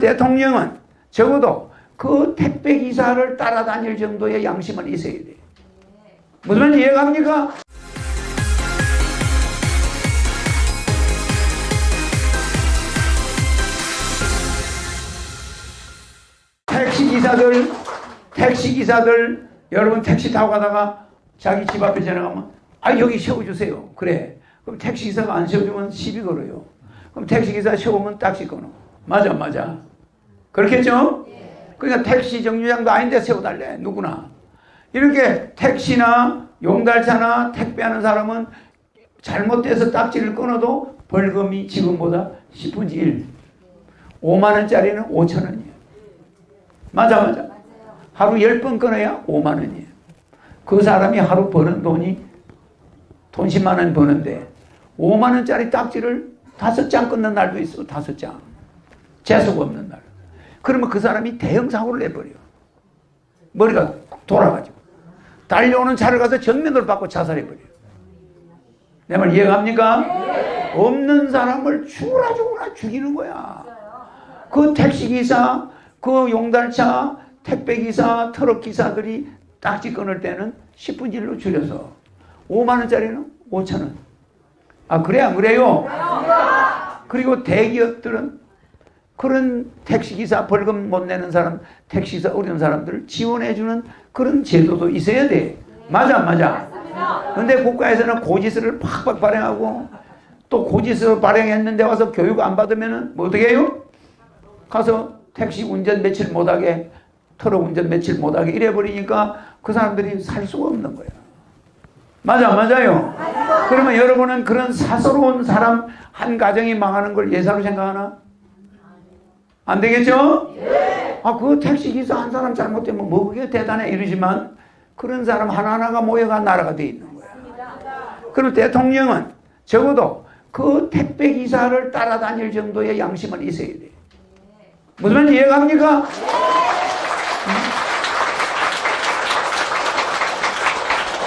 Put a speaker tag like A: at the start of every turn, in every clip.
A: 대통령은 적어도 그 택배 기사를 따라다닐 정도의 양심은 있어야 돼. 무슨 말인지 이해갑니까? 택시 기사들, 택시 기사들, 여러분 택시 타고 가다가 자기 집 앞에 지나가면 아 여기 세워주세요. 그래. 그럼 택시 기사가 안 세워주면 시비 걸어요. 그럼 택시 기사 세우면 딱지 끊어. 맞아, 맞아. 그렇겠죠? 그러니까 택시 정류장도 아닌데 세워달래. 누구나. 이렇게 택시나 용달차나 택배하는 사람은 잘못돼서 딱지를 끊어도 벌금이 지금보다 10분의 1. 5만 원짜리는 5천 원이에요. 맞아, 맞아. 하루 10번 끊어야 5만 원이에요. 그 사람이 하루 버는 돈이 돈 10만 원 버는데 5만 원짜리 딱지를 다섯 장 끊는 날도 있어. 다섯 장. 재수가 없는 날. 그러면 그 사람이 대형 사고를 내버려. 머리가 돌아가지고. 달려오는 차를 가서 정면으로 받고 자살해버려. 내말 이해갑니까? 없는 사람을 죽으라 죽으라 죽이는 거야. 그 택시기사, 그 용달차, 택배기사, 트럭기사들이 딱지 끊을 때는 10분 일로 줄여서 5만원짜리는 5천원. 아, 그래, 안 그래요? 그리고 대기업들은 그런 택시기사 벌금 못 내는 사람, 택시기사 어려운 사람들을 지원해주는 그런 제도도 있어야 돼. 맞아, 안 맞아. 근데 국가에서는 고지서를 팍팍 발행하고 또 고지서 발행했는데 와서 교육 안 받으면은 뭐 어떻게 해요? 가서 택시 운전 며칠 못하게, 트럭 운전 며칠 못하게 이래버리니까 그 사람들이 살 수가 없는 거야. 맞아, 맞아요. 그러면 여러분은 그런 사서로운 사람 한 가정이 망하는 걸 예사로 생각하나? 안 되겠죠? 아, 그 택시 기사 한 사람 잘못되면 뭐 그게 대단해 이러지만 그런 사람 하나하나가 모여가 나라가 돼 있는 거야. 그럼 대통령은 적어도 그 택배 기사를 따라다닐 정도의 양심은 있어야 돼. 무슨 말인지 이해갑니까?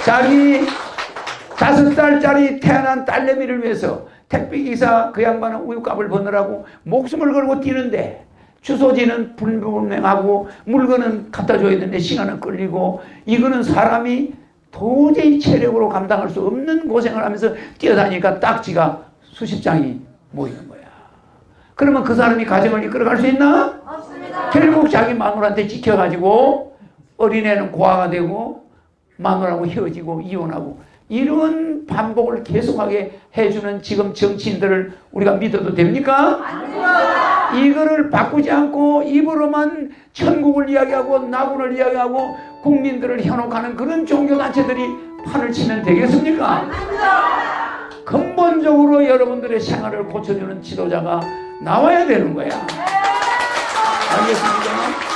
A: 자기 다섯 달짜리 태어난 딸내미를 위해서 택배 기사 그 양반은 우유값을 버느라고 목숨을 걸고 뛰는데 주소지는 불분명하고 물건은 갖다 줘야 되는데 시간은 끌리고 이거는 사람이 도저히 체력으로 감당할 수 없는 고생을 하면서 뛰어다니니까 딱지가 수십 장이 모이는 거야. 그러면 그 사람이 가정을 이끌어갈 수 있나?
B: 없습니다.
A: 결국 자기 마누라한테 지켜가지고 어린애는 고아가 되고 마누라하고 헤어지고 이혼하고 이런 반복을 계속하게 해주는 지금 정치인들을 우리가 믿어도 됩니까? 이거를 바꾸지 않고 입으로만 천국을 이야기하고 낙원을 이야기하고 국민들을 현혹하는 그런 종교단체들이 판을 치면 되겠습니까? 근본적으로 여러분들의 생활을 고쳐주는 지도자가 나와야 되는 거야. 알겠습니까?